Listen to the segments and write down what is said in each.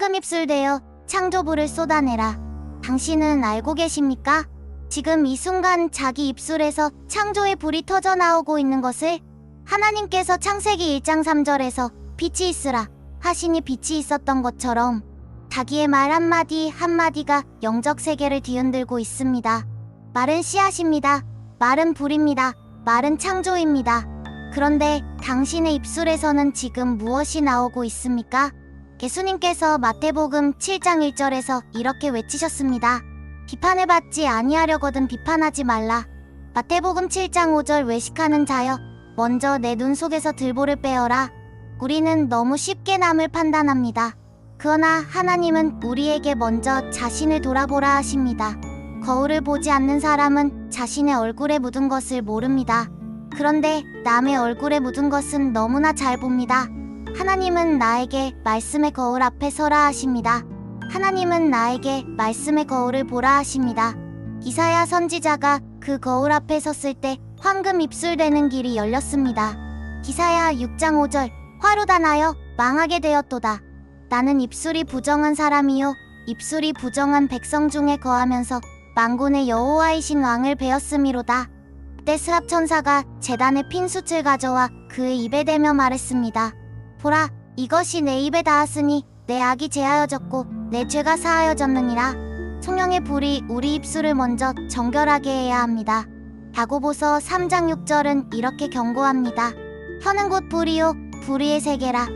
황금 입술 되어 창조부를 쏟아내라. 당신은 알고 계십니까? 지금 이 순간 자기 입술에서 창조의 불이 터져 나오고 있는 것을 하나님께서 창세기 1장 3절에서 빛이 있으라 하시니 빛이 있었던 것처럼 자기의 말 한마디 한마디가 영적 세계를 뒤흔들고 있습니다. 말은 씨앗입니다. 말은 불입니다. 말은 창조입니다. 그런데 당신의 입술에서는 지금 무엇이 나오고 있습니까? 예수님께서 마태복음 7장 1절에서 이렇게 외치셨습니다. 비판을 받지 아니하려거든 비판하지 말라. 마태복음 7장 5절 외식하는 자여 먼저 내 눈 속에서 들보를 빼어라. 우리는 너무 쉽게 남을 판단합니다. 그러나 하나님은 우리에게 먼저 자신을 돌아보라 하십니다. 거울을 보지 않는 사람은 자신의 얼굴에 묻은 것을 모릅니다. 그런데 남의 얼굴에 묻은 것은 너무나 잘 봅니다. 하나님은 나에게 말씀의 거울 앞에 서라 하십니다. 하나님은 나에게 말씀의 거울을 보라 하십니다. 이사야 선지자가 그 거울 앞에 섰을 때 황금 입술되는 길이 열렸습니다. 기사야 6장 5절 화로다 나여 망하게 되었도다. 나는 입술이 부정한 사람이요 입술이 부정한 백성 중에 거하면서 망군의 여호와이신 왕을 베었음이로다. 그때 스합 천사가 재단에 핀 숯을 가져와 그의 입에 대며 말했습니다. 보라, 이것이 내 입에 닿았으니 내 악이 제하여졌고 내 죄가 사하여졌느니라. 성령의 불이 우리 입술을 먼저 정결하게 해야 합니다. 야고보서 3장 6절은 이렇게 경고합니다. 혀는 곧 불이요, 불의의 세계라.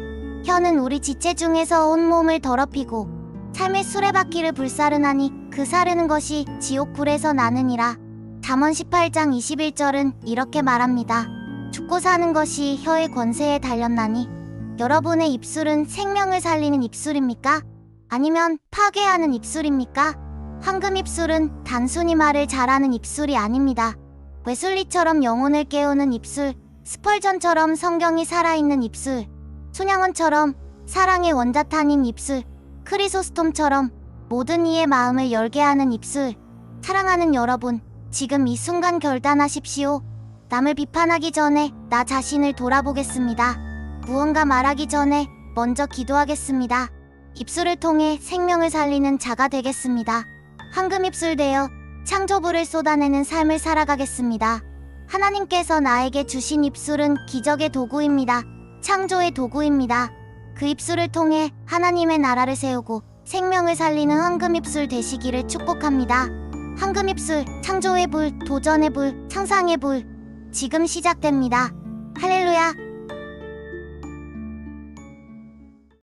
혀는 우리 지체 중에서 온 몸을 더럽히고 삶의 수레바퀴를 불사르나니 그 사르는 것이 지옥 불에서 나느니라. 잠언 18장 21절은 이렇게 말합니다. 죽고 사는 것이 혀의 권세에 달렸나니 여러분의 입술은 생명을 살리는 입술입니까? 아니면 파괴하는 입술입니까? 황금 입술은 단순히 말을 잘하는 입술이 아닙니다. 웨슬리처럼 영혼을 깨우는 입술, 스펄전처럼 성경이 살아있는 입술, 소냥원처럼 사랑의 원자탄인 입술, 크리소스톰처럼 모든 이의 마음을 열게 하는 입술. 사랑하는 여러분, 지금 이 순간 결단하십시오. 남을 비판하기 전에 나 자신을 돌아보겠습니다. 무언가 말하기 전에 먼저 기도하겠습니다. 입술을 통해 생명을 살리는 자가 되겠습니다. 황금 입술 되어 창조부를 쏟아내는 삶을 살아가겠습니다. 하나님께서 나에게 주신 입술은 기적의 도구입니다. 창조의 도구입니다. 그 입술을 통해 하나님의 나라를 세우고 생명을 살리는 황금 입술 되시기를 축복합니다. 황금 입술, 창조의 불, 도전의 불, 상상의 불. 지금 시작됩니다. 할렐루야,